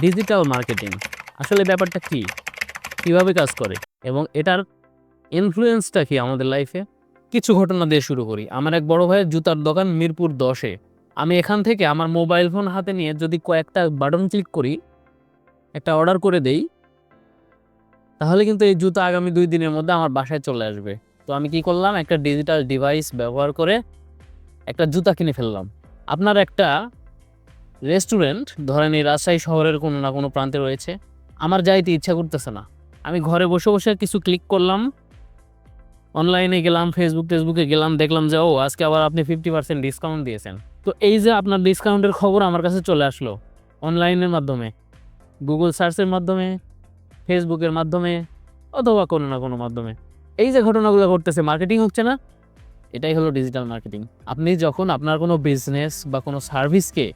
Digital marketing আসলে ব্যাপারটা কি? কীভাবে কাজ করে? এবং এটার ইনফ্লুয়েন্সটা কি আমাদের লাইফে কিছু ঘটনা দিয়ে শুরু করি। আমার এক বড় ভাইয়ের জুতার দোকান মিরপুর দশে। আমি এখান থেকে আমার মোবাইল ফোন হাতে নিয়ে যদি কয়েকটা বাটন ক্লিক করি, একটা অর্ডার করে দেই, তাহলে কিন্তু এই জুতা আগামী দুই দিনের মধ্যে আমার বাসায় চলে আসবে। তো আমি কি করলাম? একটা ডিজিটাল ডিভাইস ব্যবহার করে একটা জুতা কিনে ফেললাম। আপনার একটা রেস্টুরেন্ট, ধরেন এই রাজশাহী শহরের কোনো না কোনো প্রান্তে রয়েছে, আমার যাইতে ইচ্ছা করতেছে না। আমি ঘরে বসে বসে কিছু ক্লিক করলাম অনলাইনে গেলাম ফেসবুক টেসবুকে গেলাম, দেখলাম যে, ও, আজকে আবার আপনি ফিফটি পার্সেন্ট ডিসকাউন্ট দিয়েছেন। তো এই যে আপনার ডিসকাউন্টের খবর আমার কাছে চলে আসলো অনলাইনের মাধ্যমে গুগল সার্চের মাধ্যমে ফেসবুকের মাধ্যমে, অথবা কোনো না কোনো মাধ্যমে। এই যে ঘটনাগুলো ঘটতেছে মার্কেটিং হচ্ছে না, এটাই হলো ডিজিটাল মার্কেটিং আপনি যখন আপনার কোনো বিজনেস বা কোনো সার্ভিসকে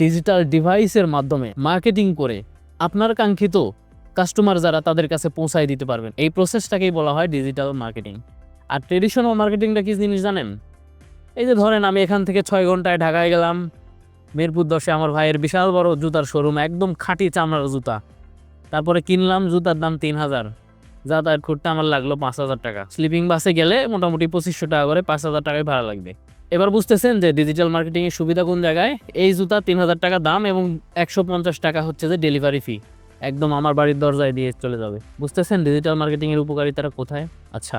ডিজিটাল ডিভাইসের মাধ্যমে মার্কেটিং করে আপনার কাঙ্ক্ষিত কাস্টমার যারা তাদের কাছে পৌঁছায় দিতে পারবেন। এই প্রসেসটাকেই বলা হয় ডিজিটাল মার্কেটিং আর ট্রেডিশনাল মার্কেটিংটা কি জিনিস জানেন? এই যে ধরেন আমি এখান থেকে ছয় ঘন্টায় ঢাকায় গেলাম, মিরপুর দশে আমার ভাইয়ের বিশাল বড় জুতার শোরুম একদম খাঁটি চামড়ার জুতা। তারপরে কিনলাম, জুতার দাম তিন হাজার। যাতায়াত করতে আমার লাগল পাঁচ হাজার টাকা। স্লিপিং বাসে গেলে মোটামুটি পঁচিশশো টাকা করে পাঁচ হাজার টাকায় ভাড়া লাগবে। এবার বুঝতেছেন যে ডিজিটাল মার্কেটিং এর সুবিধা কোন জায়গায়? এই জুতা তিন হাজার টাকা দাম এবং একশো পঞ্চাশ টাকা হচ্ছে যে ডেলিভারি ফি একদম আমার বাড়ির দরজায় দিয়ে চলে যাবে। বুঝতেছেন ডিজিটাল মার্কেটিং এর উপকারিতাটা কোথায়? আচ্ছা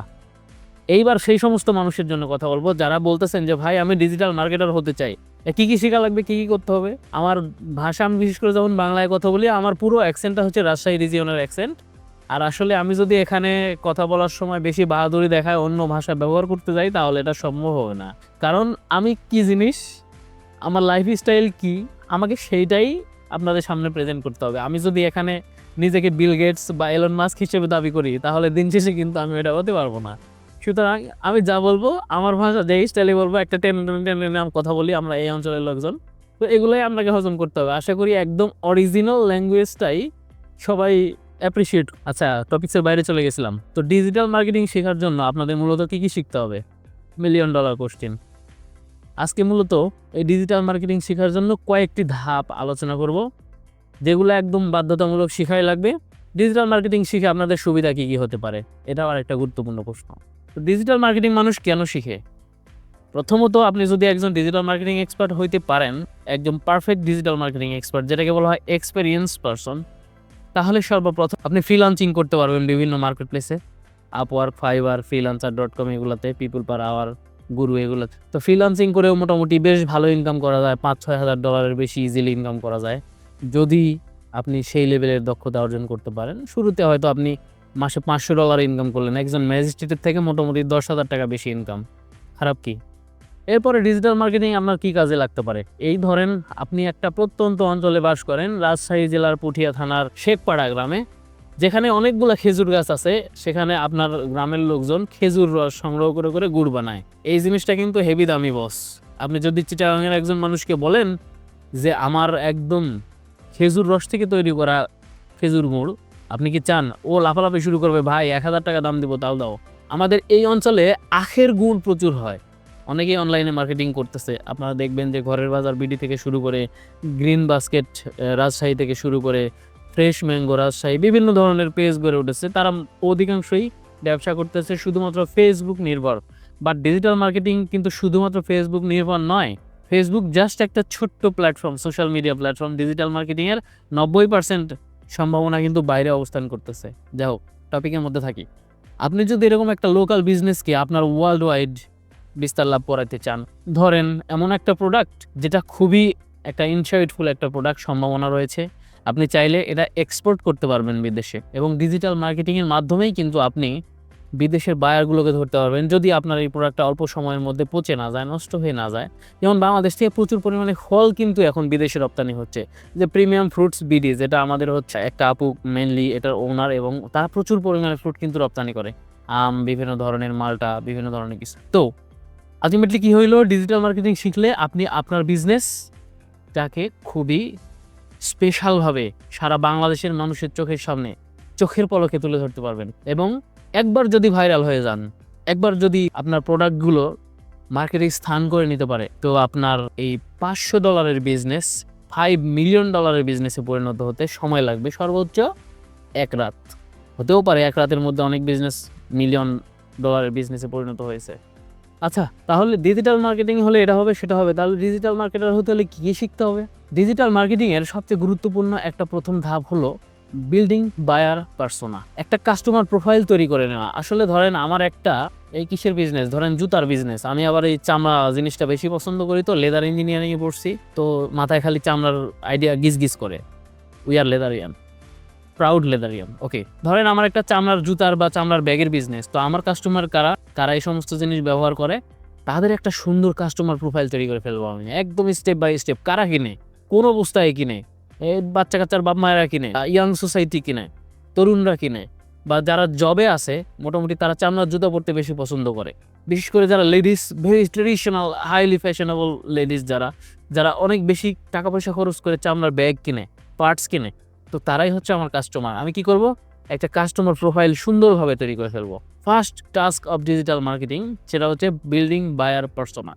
এইবার সেই সমস্ত মানুষের জন্য কথা বলব যারা বলতেছেন যে, ভাই, আমি ডিজিটাল মার্কেটার হতে চাই। কি কি শেখা লাগবে? কি কি করতে হবে? আমার ভাষা আমি বিশেষ করে যখন বাংলায় কথা বলি, আমার পুরো অ্যাকসেন্টটা হচ্ছে রাজশাহী রিজিয়নের অ্যাকসেন্ট আর আসলে আমি যদি এখানে কথা বলার সময় বেশি বাহাদুরি দেখায়, অন্য ভাষা ব্যবহার করতে যাই, তাহলে এটা সম্ভব হবে না। কারণ আমি কি জিনিস, আমার লাইফ স্টাইল কি, আমাকে সেইটাই আপনাদের সামনে প্রেজেন্ট করতে হবে। আমি যদি এখানে নিজেকে বিল গেটস বা এলন মাস্ক হিসেবে দাবি করি, তাহলে দিন শেষে কিন্তু আমি এটা হতে পারব না। সুতরাং আমি যা বলব, আমার ভাষা যেই স্টাইলে বলব, একটা টেন টেন টেনে আমি কথা বলি, আমরা এই অঞ্চলের লোকজন। তো এগুলোই আপনাকে হজম করতে হবে। আশা করি একদম অরিজিনাল ল্যাঙ্গুয়েজটাই সবাই অ্যাপ্রিসিয়েট আচ্ছা টপিক্সের বাইরে চলে গেছিলাম। তো ডিজিটাল মার্কেটিং শেখার জন্য আপনাদের মূলত কী কী শিখতে হবে? মিলিয়ন ডলার কোশ্চেন আজকে মূলত এই ডিজিটাল মার্কেটিং শেখার জন্য কয়েকটি ধাপ আলোচনা করব, যেগুলো একদম বাধ্যতামূলক শিখাই লাগবে। ডিজিটাল মার্কেটিং শিখে আপনাদের সুবিধা কী কী হতে পারে? এটাও আর একটা গুরুত্বপূর্ণ প্রশ্ন। তো ডিজিটাল মার্কেটিং মানুষ কেন শিখে? প্রথমত আপনি যদি একজন ডিজিটাল মার্কেটিং এক্সপার্ট হইতে পারেন, একজন পারফেক্ট ডিজিটাল মার্কেটিং এক্সপার্ট যেটাকে বলা হয় এক্সপেরিয়েন্স পারসন তাহলে সর্বপ্রথম আপনি ফ্রিলান্সিং করতে পারবেন বিভিন্ন মার্কেট প্লেসে Upwork Fiverr freelancer dot com এগুলোতে পিপুল পার আওয়ার গুরু এগুলোতে। তো ফ্রিলান্সিং করেও মোটামুটি বেশ ভালো ইনকাম করা যায় পাঁচ ছয় হাজার ডলারের বেশি ইজিলি ইনকাম করা যায়। যদি আপনি সেই লেভেলের দক্ষতা অর্জন করতে পারেন, শুরুতে হয়তো আপনি মাসে পাঁচশো ডলার ইনকাম করলেন। একজন ম্যাজিস্ট্রেটের থেকে মোটামুটি দশ হাজার টাকা বেশি ইনকাম খারাপ কি? এরপরে ডিজিটাল মার্কেটিং আপনার কি কাজে লাগতে পারে? এই ধরেন আপনি একটা প্রত্যন্ত অঞ্চলে বাস করেন, রাজশাহী জেলার পুঠিয়া থানার শেখপাড়া গ্রামে, যেখানে অনেকগুলো খেজুর গাছ আছে, সেখানে আপনার গ্রামের লোকজন খেজুর রস সংগ্রহ করে করে গুড় বানায়। এই জিনিসটা কিন্তু হেভি দামি বস আপনি যদি চিটাগাঙের একজন মানুষকে বলেন যে, আমার একদম খেজুর রস থেকে তৈরি করা খেজুর গুড়, আপনি কি চান? ও লাফালাফি শুরু করবে, ভাই, এক হাজার টাকা দাম দিব, তাও দাও। আমাদের এই অঞ্চলে আখের গুড় প্রচুর হয়। অনেকেই অনলাইনে মার্কেটিং করতেছে। আপনারা দেখবেন যে ঘরের বাজার বিডি থেকে শুরু করে গ্রিন বাস্কেট রাজশাহী থেকে শুরু করে ফ্রেশ ম্যাঙ্গো রাজশাহী, বিভিন্ন ধরনের পেজ গড়ে উঠেছে। তারা অধিকাংশই ব্যবসা করতেছে শুধুমাত্র ফেসবুক নির্ভর। বাট ডিজিটাল মার্কেটিং কিন্তু শুধুমাত্র ফেসবুক নির্ভর নয়। ফেসবুক জাস্ট একটা ছোট্ট platform social media platform digital মার্কেটিংয়ের নব্বই পার্সেন্ট সম্ভাবনা কিন্তু বাইরে অবস্থান করতেছে। যাই হোক টপিকের মধ্যে থাকি। আপনি যদি এরকম একটা লোকাল বিজনেসকে আপনার ওয়ার্ল্ড ওয়াইড বিস্তার লাভ করাতে চান। ধরেন, এমন একটা প্রোডাক্ট যেটা খুবই একটা ইনসাইটফুল একটা প্রোডাক্ট সম্ভাবনা রয়েছে। আপনি চাইলে এটা এক্সপোর্ট করতে পারবেন বিদেশে এবং ডিজিটাল মার্কেটিংয়ের মাধ্যমেই কিন্তু আপনি বিদেশের বায়ারগুলোকে ধরতে পারবেন। যদি আপনার এই প্রোডাক্টটা অল্প সময়ের মধ্যে পচে না যায়, নষ্ট হয়ে না যায়, যেমন বাংলাদেশ থেকে প্রচুর পরিমাণে ফল কিন্তু এখন বিদেশে রপ্তানি হচ্ছে। যে প্রিমিয়াম ফ্রুটস বিডি, যেটা আমাদের হচ্ছে, একটা আপু মেনলি এটার ওনার এবং তারা প্রচুর পরিমাণে ফ্রুট কিন্তু রপ্তানি করে। আম, বিভিন্ন ধরনের মালটা, বিভিন্ন ধরনের কিছু। তো আলটিমেটলি কি হইল? ডিজিটাল মার্কেটিং শিখলে আপনি আপনার বিজনেসটাকে খুবই স্পেশালভাবে সারা বাংলাদেশের মানুষের চোখের সামনে, চোখের পলকে তুলে ধরতে পারবেন। এবং একবার যদি ভাইরাল হয়ে যান, একবার যদি আপনার প্রোডাক্টগুলো মার্কেটে স্থান করে নিতে পারে, তো আপনার এই পাঁচশো ডলারের বিজনেস ফাইভ মিলিয়ন ডলারের বিজনেসে পরিণত হতে সময় লাগবে সর্বোচ্চ এক রাত। হতেও পারে এক রাতের মধ্যে অনেক বিজনেস মিলিয়ন ডলারের বিজনেসে পরিণত হয়েছে। আচ্ছা তাহলে ডিজিটাল মার্কেটিং হলে এটা হবে, সেটা হবে। তাহলে ডিজিটাল মার্কেটার হতে হলে কী শিখতে হবে? ডিজিটাল মার্কেটিংয়ের সবচেয়ে গুরুত্বপূর্ণ একটা প্রথম ধাপ হলো বিল্ডিং বায়ার পার্সোনা একটা কাস্টমার প্রোফাইল তৈরি করে নেওয়া। আসলে ধরেন আমার একটা, এই কিসের বিজনেস ধরেন জুতার বিজনেস আমি আবার এই চামড়া জিনিসটা বেশি পছন্দ করি তো লেদার ইঞ্জিনিয়ারিংয়ে পড়ছি। তো মাথায় খালি চামড়ার আইডিয়া গিজ গিজ করে। উই আর লেদারিয়ান প্রাউড লেদারিয়ান ওকে ধরেন আমার একটা চামড়ার জুতার বা চামড়ার ব্যাগের বিজনেস তো আমার কাস্টমার কারা কারা এই সমস্ত জিনিস ব্যবহার করে? তাদের একটা সুন্দর কাস্টমার প্রোফাইল তৈরি করে ফেলব আমি, একদম স্টেপ বাই স্টেপ কারা কিনে? কোন অবস্থায় কিনে? বাচ্চা কাচ্চার বাপ মায়েরা কিনে ইয়াং সোসাইটি কিনে? তরুণরা কিনে? বা যারা জবে আছে, মোটামুটি তারা চামড়ার জুতো পরতে বেশি পছন্দ করে। বিশেষ করে যারা ladies very traditional highly fashionable ladies যারা যারা অনেক বেশি টাকা পয়সা খরচ করে চামড়ার ব্যাগ কিনে পার্টস কিনে তো তারাই হচ্ছে আমার কাস্টমার আমি কি করব? একটা কাস্টমার প্রোফাইল সুন্দরভাবে তৈরি করে ফেলব। First task of digital marketing সেটা হচ্ছে বিল্ডিং বায়ার পার্সোনা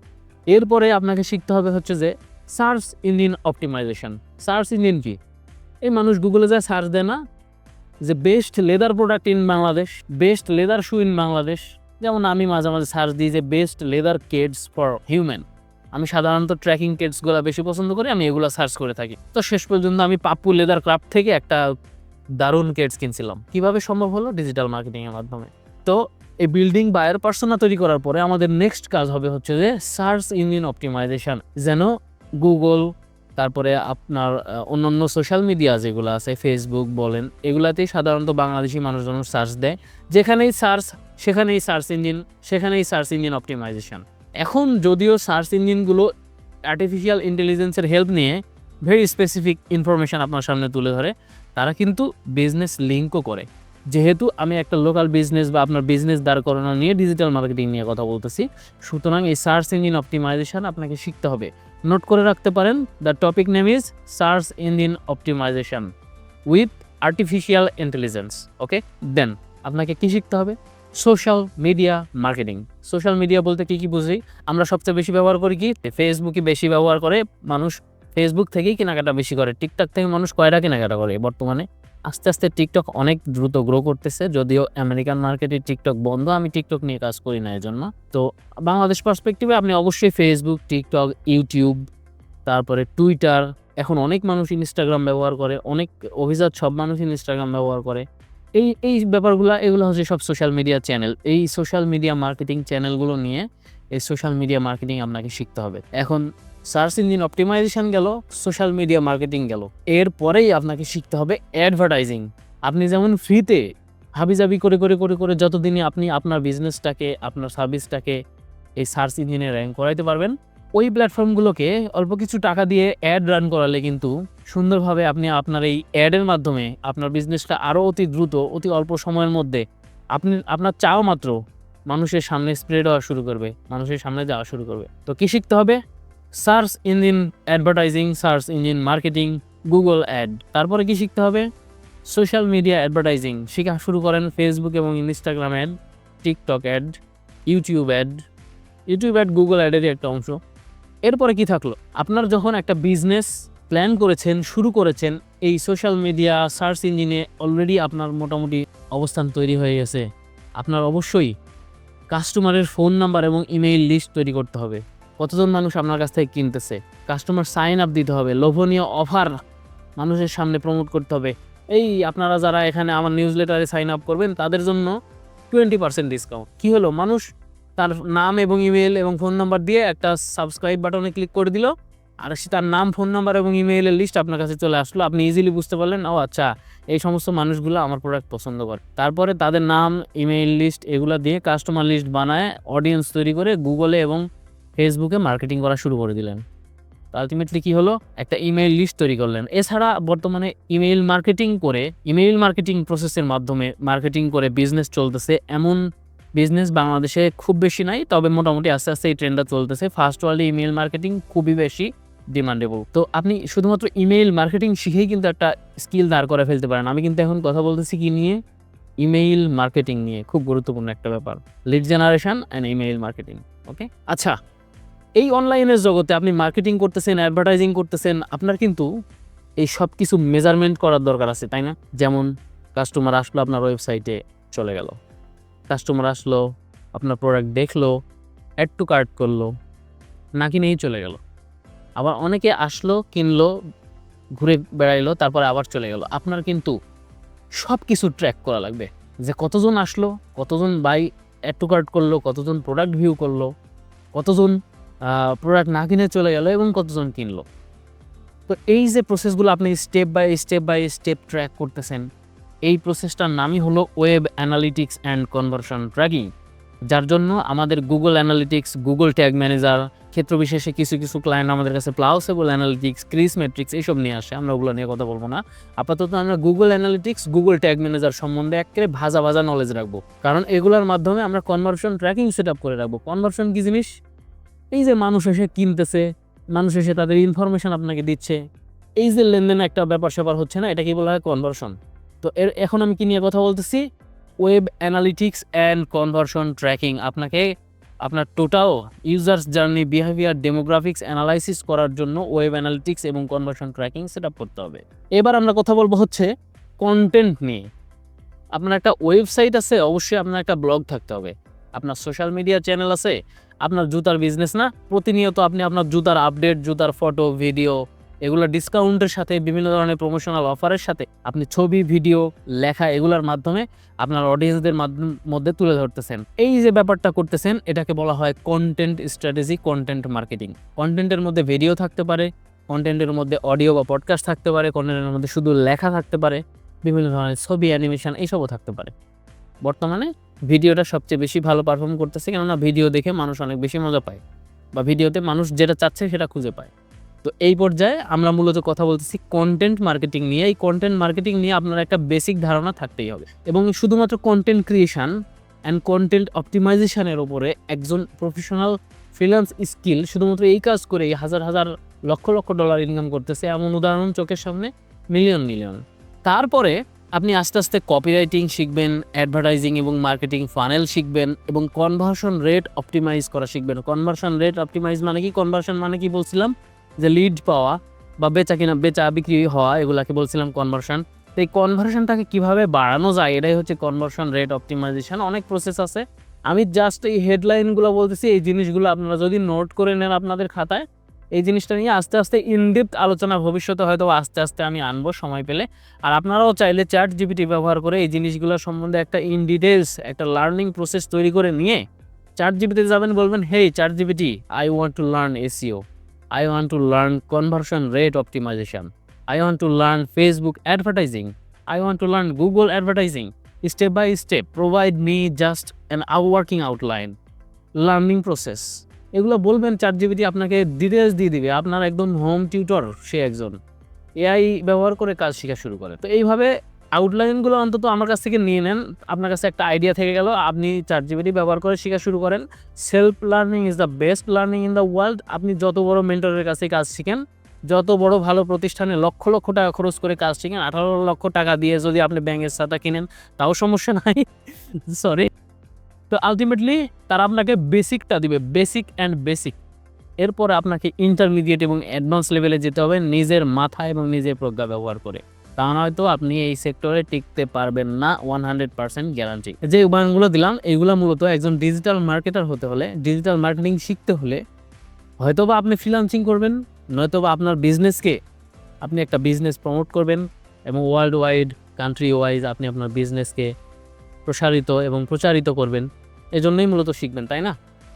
এরপরে আপনাকে শিখতে হবে হচ্ছে যে search engine optimisation search engine কি? এই মানুষ গুগলে যায় সার্চ দেয় না। যে best leather product in Bangladesh best leather shoe in Bangladesh যেমন আমি মাঝে মাঝে সার্চ দিই যে best leather Keds for human আমি সাধারণত ট্রেকিং কেটসগুলো বেশি পছন্দ করি, আমি এগুলো সার্চ করে থাকি। তো শেষ পর্যন্ত আমি পাপ্পু লেদার ক্রাফট থেকে একটা দারুণ কেডস কিনছিলাম। কীভাবে সম্ভব হলো? ডিজিটাল মার্কেটিংয়ের মাধ্যমে। তো এই বিল্ডিং বায়ার পার্সোনা তৈরি করার পরে আমাদের নেক্সট কাজ হবে হচ্ছে যে সার্চ ইঞ্জিন অপটিমাইজেশন যেন গুগল তারপরে আপনার অন্যান্য সোশ্যাল মিডিয়া যেগুলো আছে ফেসবুক বলেন, এগুলাতেই সাধারণত বাংলাদেশি মানুষজন সার্চ দেয়। যেখানেই সার্চ সেখানেই সার্চ ইঞ্জিন সেখানেই সার্চ ইঞ্জিন অপটিমাইজেশন এখন যদিও সার্চ ইঞ্জিনগুলো আর্টিফিশিয়াল ইন্টেলিজেন্সের হেল্প নিয়ে ভেরি স্পেসিফিক ইনফরমেশন আপনার সামনে তুলে ধরে, তারা কিন্তু বিজনেস লিঙ্কও করে। যেহেতু আমি একটা লোকাল বিজনেস বা আপনার বিজনেস দাঁড় করানো নিয়ে ডিজিটাল মার্কেটিং নিয়ে কথা বলতেছি, সুতরাং এই সার্চ ইঞ্জিন অপটিমাইজেশন আপনাকে শিখতে হবে। নোট করে রাখতে পারেন the topic name is search engine optimisation with artificial intelligence okay then আপনাকে কী শিখতে হবে? Social media marketing social media বলতে কি কি বুঝি? আমরা সবচেয়ে বেশি ব্যবহার করি কি? ফেসবুকই বেশি ব্যবহার করে মানুষ ফেসবুক থেকেই কেনাকাটা বেশি করে। টিকটক থেকে মানুষ কয়টা কেনাকাটা করে বর্তমানে? আস্তে আস্তে টিকটক অনেক দ্রুত গ্রো করতেছে। যদিও আমেরিকান মার্কেটে টিকটক বন্ধ, আমি টিকটক নিয়ে কাজ করি না এজন্য। তো বাংলাদেশ পার্সপেক্টিভে আপনি অবশ্যই ফেসবুক টিকটক ইউটিউব তারপরে টুইটার এখন অনেক মানুষ ইনস্টাগ্রাম ব্যবহার করে, অনেক অভিজাত সব মানুষ ইনস্টাগ্রাম ব্যবহার করে। এই এই ব্যাপারগুলো, এগুলো হচ্ছে সব সোশ্যাল মিডিয়া চ্যানেল এই সোশ্যাল মিডিয়া মার্কেটিং চ্যানেলগুলো নিয়ে এই সোশ্যাল মিডিয়া মার্কেটিং আপনাকে শিখতে হবে। এখন সার্চ ইঞ্জিন অপটিমাইজেশন গেল সোশ্যাল মিডিয়া মার্কেটিং গেল। এরপরেই আপনাকে শিখতে হবে অ্যাডভার্টাইজিং আপনি যেমন ফ্রিতে হাবিজাবি করে করে করে করে যতদিনই আপনি আপনার বিজনেসটাকে আপনার সার্ভিসটাকে এই সার্চ ইঞ্জিনে র্যাঙ্ক করাইতে পারবেন ওই প্ল্যাটফর্মগুলোকে অল্প কিছু টাকা দিয়ে অ্যাড রান করালে কিন্তু সুন্দরভাবে আপনি আপনার এই অ্যাডের মাধ্যমে আপনার বিজনেসটা আরও অতি দ্রুত, অতি অল্প সময়ের মধ্যে আপনি, আপনার চাও মাত্র মানুষের সামনে স্প্রেড হওয়া শুরু করবে, মানুষের সামনে যাওয়া শুরু করবে। তো কী শিখতে হবে? Search engine advertising search engine marketing Google ad তারপরে কি শিখতে হবে? সোশ্যাল মিডিয়া অ্যাডভার্টাইজিং শেখা শুরু করেন ফেসবুক এবং Instagram ad TikTok ad YouTube ad YouTube ad Google অ্যাডেরই একটা অংশ। এরপরে কি থাকল? আপনার যখন একটা বিজনেস প্ল্যান করেছেন, শুরু করেছেন, এই সোশ্যাল মিডিয়া সার্চ ইঞ্জিনে অলরেডি আপনার মোটামুটি অবস্থান তৈরি হয়ে গেছে। আপনার অবশ্যই কাস্টমারের ফোন নাম্বার এবং ইমেইল লিস্ট তৈরি করতে হবে। কতজন মানুষ আপনার কাছ থেকে কিনতেছে? কাস্টমার সাইন আপ দিতে হবে। লোভনীয় অফার মানুষের সামনে প্রমোট করতে হবে। এই আপনারা যারা এখানে আমার নিউজ লেটারে সাইন আপ করবেন, তাদের জন্য টোয়েন্টি পার্সেন্ট ডিসকাউন্ট কী হলো? মানুষ তার নাম এবং ইমেল এবং ফোন নাম্বার দিয়ে একটা সাবস্ক্রাইব বাটনে ক্লিক করে দিল। আর সে তার নাম, ফোন নাম্বার এবং ইমেইলের লিস্ট আপনার কাছে চলে আসলো। আপনি ইজিলি বুঝতে পারলেন, ও আচ্ছা এই সমস্ত মানুষগুলো আমার প্রোডাক্ট পছন্দ করে। তারপরে তাদের নাম, ইমেইল লিস্ট এগুলো দিয়ে কাস্টমার লিস্ট বানায় অডিয়েন্স তৈরি করে গুগলে এবং ফেসবুকে মার্কেটিং করা শুরু করে দিলেন। আলটিমেটলি কি হলো? একটা ইমেইল লিস্ট তৈরি করলেন। এছাড়া বর্তমানে ইমেইল মার্কেটিং করে, ইমেইল মার্কেটিং প্রসেসের মাধ্যমে মার্কেটিং করে বিজনেস চলতেছে এমন বিজনেস বাংলাদেশে খুব বেশি নাই, তবে মোটামুটি আস্তে আস্তে এই ট্রেন্ডটা চলতেছে। ফার্স্ট ওয়ার্ল্ডে ইমেইল মার্কেটিং খুবই বেশি ডিমান্ডেবল তো আপনি শুধুমাত্র ইমেইল মার্কেটিং শিখেই কিন্তু একটা স্কিল দাঁড় করে ফেলতে পারেন। আমি কিন্তু এখন কথা বলতেছি কি নিয়ে? ইমেইল মার্কেটিং নিয়ে, খুব গুরুত্বপূর্ণ একটা ব্যাপার। Lead generation and email marketing okay আচ্ছা এই অনলাইনের জগতে আপনি মার্কেটিং করতেছেন অ্যাডভার্টাইজিং করতেছেন, আপনার কিন্তু এই সব কিছু মেজারমেন্ট করার দরকার আছে, তাই না? যেমন কাস্টমার আসলো আপনার ওয়েবসাইটে চলে গেল। কাস্টমার আসলো, আপনার প্রোডাক্ট দেখল অ্যাড টু কার্ট করল না কিনেই চলে গেল। আবার অনেকে আসলো, কিনলো, ঘুরে বেড়াইলো, তারপরে আবার চলে গেল। আপনার কিন্তু সব কিছু ট্র্যাক করা লাগবে। যে কতজন আসলো, কতজন বাই অ্যাড টু কার্ট করল, কতজন প্রোডাক্ট ভিউ করল, কতজন প্রোডাক্ট না কিনে চলে গেল এবং কতজন কিনলো। তো এই যে প্রসেসগুলো আপনি step by step by step track করতেছেন এই প্রসেসটার নামই হলো web analytics and conversion tracking, যার জন্য আমাদের Google analytics, Google tag manager, ক্ষেত্রবিশেষে কিছু কিছু ক্লায়েন্ট আমাদের কাছে প্লাউসেবল অ্যানালিটিক্স ক্রিস ম্যাট্রিক্স এইসব নিয়ে আসে, আমরা ওগুলো নিয়ে কথা বলব না। আপাতত আমরা Google analytics, Google tag manager সম্বন্ধে একেবারে ভাজা ভাজা নলেজ রাখব, কারণ এগুলোর মাধ্যমে আমরা কনভার্সন ট্র্যাকিং সেট আপ করে রাখব। কনভার্সন কি জিনিস? এই যে মানুষ এসে কিনতেছে, মানুষ এসে তাদের ইনফরমেশন আপনাকে দিচ্ছে, এই যে লেনদেন একটা ব্যাপার স্যাপার হচ্ছে না, এটা কি বলা হয় কনভার্সন তো এর, এখন আমি কি নিয়ে কথা বলতেছি? Web analytics and conversion tracking আপনাকে আপনার total users journey behaviour demographics analysis করার জন্য ওয়েব অ্যানালিটিক্স এবং কনভার্সন ট্র্যাকিং সেট আপ করতে হবে। এবার আমরা কথা বলব হচ্ছে কন্টেন্ট নিয়ে। আপনার একটা ওয়েবসাইট আছে, অবশ্যই আপনার একটা ব্লগ থাকতে হবে। আপনার সোশ্যাল মিডিয়া চ্যানেল আছে, আপনার জুতার বিজনেস না, প্রতিনিয়ত আপনি আপনার জুতার আপডেট জুতার ফটো ভিডিও এগুলো ডিসকাউন্টের সাথে, বিভিন্ন ধরনের প্রমোশনাল অফারের সাথে আপনি ছবি ভিডিও লেখা এগুলোর মাধ্যমে আপনার অডিয়েন্সদের মধ্যে তুলে ধরতেছেন। এই যে ব্যাপারটা করতেছেন, এটাকে বলা হয় কন্টেন্ট স্ট্র্যাটেজি কন্টেন্ট মার্কেটিং কন্টেন্টের মধ্যে ভিডিও থাকতে পারে কন্টেন্টের মধ্যে অডিও বা পডকাস্ট থাকতে পারে কন্টেন্টের মধ্যে শুধু লেখা থাকতে পারে, বিভিন্ন ধরনের ছবি অ্যানিমেশন এইসবও থাকতে পারে। বর্তমানে ভিডিওটা সবচেয়ে বেশি ভালো পারফর্ম করতেছে কেননা ভিডিও দেখে মানুষ অনেক বেশি মজা পায় বা ভিডিওতে মানুষ যেটা চাচ্ছে সেটা খুঁজে পায়। তো এই পর্যায়ে আমরা মূলত কথা বলতেছি কন্টেন্ট মার্কেটিং নিয়ে। এই কন্টেন্ট মার্কেটিং নিয়ে আপনার একটা বেসিক ধারণা থাকতেই হবে। এবং শুধুমাত্র কন্টেন্ট ক্রিয়েশন অ্যান্ড কন্টেন্ট অপটিমাইজেশনের ওপরে একজন প্রফেশনাল ফ্রিল্যান্স স্কিল শুধুমাত্র এই কাজ করেই হাজার হাজার লক্ষ লক্ষ ডলার ইনকাম করতেছে এমন উদাহরণ চোখের সামনে মিলিয়ন মিলিয়ন তারপরে আপনি আস্তে আস্তে কপিরাইটিং শিখবেন অ্যাডভার্টাইজিং এবং মার্কেটিং ফানেল শিখবেন এবং কনভার্সন রেট অপটিমাইজ করা শিখবেন। কনভার্সন রেট অপটিমাইজ মানে কি? কনভার্সন মানে কি বলছিলাম? যে লিড পাওয়া বা বেচা কিনা, বেচা বিক্রি হওয়া, এগুলাকে বলছিলাম কনভার্সন তো এই কনভার্সনটাকে কীভাবে বাড়ানো যায়, এটাই হচ্ছে কনভার্সন রেট অপটিমাইজেশন অনেক প্রসেস আছে। আমি জাস্ট এই হেডলাইনগুলো বলতেছি, এই জিনিসগুলো আপনারা যদি নোট করে নেন আপনাদের খাতায়, এই জিনিসটা নিয়ে আস্তে আস্তে ইনডেপথ আলোচনা ভবিষ্যতে হয়তো আস্তে আস্তে আমি আনব সময় পেলে। আর আপনারাও চাইলে চ্যাট জিপিটি ব্যবহার করে এই জিনিসগুলো সম্বন্ধে একটা ইন ডিটেলস একটা লার্নিং প্রসেস তৈরি করে নিয়ে চ্যাট জিপিতে যাবেন, বলবেন, hey ChatGPT I want to learn SEO I want to learn conversion rate optimisation I want to learn Facebook advertising I want to learn Google advertising step by step provide me just an working outline learning process এগুলো বলবেন চার GPT আপনাকে details দিয়ে দিবে। আপনার একদম home tutor সে একজন। AI ব্যবহার করে কাজ শেখা শুরু করে। তো এইভাবে আউটলাইনগুলো অন্তত আমার কাছ থেকে নিয়ে নেন। আপনার কাছে একটা আইডিয়া থেকে গেল, আপনি চার জিবিটি ব্যবহার করে শেখা শুরু করেন। Self learning is the best learning in the world আপনি যত বড় মেন্টরের কাছে কাজ শিখেন, যত বড় ভালো প্রতিষ্ঠানে লক্ষ লক্ষ টাকা খরচ করে কাজ শিখেন, আঠারো লক্ষ টাকা দিয়ে যদি আপনি ব্যাংকের সাথা কিনেন, তাও সমস্যা নাই। সরি তো আলটিমেটলি তারা আপনাকে বেসিকটা দিবে বেসিক অ্যান্ড বেসিক এরপরে আপনাকে ইন্টারমিডিয়েট এবং অ্যাডভান্স লেভেলে যেতে হবে, নিজের মাথা এবং নিজের প্রজ্ঞা ব্যবহার করে। তা নয়তো আপনি এই সেক্টরে টিকতে পারবেন না ওয়ান হান্ড্রেড পার্সেন্ট গ্যারান্টি যে উপায়নগুলো দিলাম, এইগুলো মূলত একজন ডিজিটাল মার্কেটার হতে হলে ডিজিটাল মার্কেটিং শিখতে হলে হয়তোবা আপনি ফ্রিলান্সিং করবেন, নয়তোবা আপনার বিজনেসকে আপনি একটা বিজনেস প্রমোট করবেন এবং ওয়ার্ল্ড ওয়াইড কান্ট্রি ওয়াইজ আপনি আপনার বিজনেসকে প্রসারিত এবং প্রচারিত করবেন। এজন্যই মূলত শিখবেন, তাই না?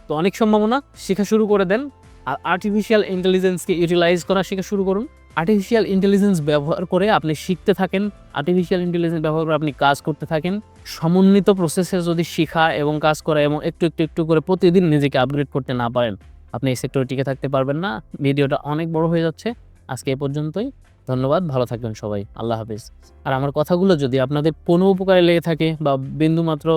তো অনেক সম্ভাবনা, শেখা শুরু করে দেন। আর আর্টিফিশিয়াল ইন্টেলিজেন্সকে ইউটিলাইজ করা শেখা শুরু করুন। আর্টিফিশিয়াল ইন্টেলিজেন্স ব্যবহার করে আপনি শিখতে থাকেন আর্টিফিশিয়াল ইন্টেলিজেন্স ব্যবহার করে আপনি কাজ করতে থাকেন। সমন্বিত প্রসেসে যদি শেখা এবং কাজ করা এবং একটু একটু একটু করে প্রতিদিন নিজেকে আপগ্রেড করতে না পারেন, আপনি এই সেক্টরে টিকে থাকতে পারবেন না। ভিডিওটা অনেক বড় হয়ে যাচ্ছে। আজকে এ পর্যন্তই। ধন্যবাদ, ভালো থাকবেন সবাই। আল্লাহ হাফিজ। আর আমার কথাগুলো যদি আপনাদের কোনো উপকারে লেগে থাকে বা বিন্দুমাত্র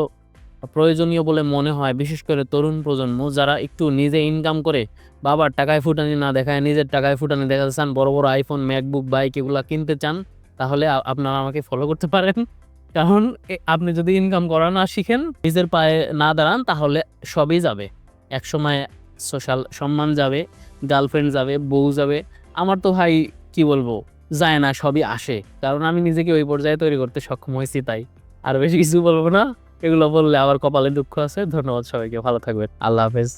প্রয়োজনীয় বলে মনে হয়, বিশেষ করে তরুণ প্রজন্ম যারা একটু নিজে ইনকাম করে, বাবার টাকায় ফুটানি না দেখায়, নিজের টাকায় ফুটানি দেখাতে চান, বড় বড় আইফোন ম্যাকবুক বাইক এগুলো কিনতে চান, তাহলে আপনারা আমাকে ফলো করতে পারেন। কারণ আপনি যদি ইনকাম করা না শিখেন, নিজের পায়ে না দাঁড়ান, তাহলে সবই যাবে। এক সময় সোশ্যাল সম্মান যাবে গার্লফ্রেন্ড যাবে, বউ যাবে, আমার তো ভাই কি বলব, যায় না, সবই আসে। কারণ আমি নিজেকে ওই পর্যায়ে তৈরি করতে সক্ষম হয়েছি তাই। আর বেশি কিছু বলব না। এগুলো বললে আমার কপালে দুঃখ আছে। ধন্যবাদ সবাইকে ভালো থাকবেন। আল্লাহ হাফেজ।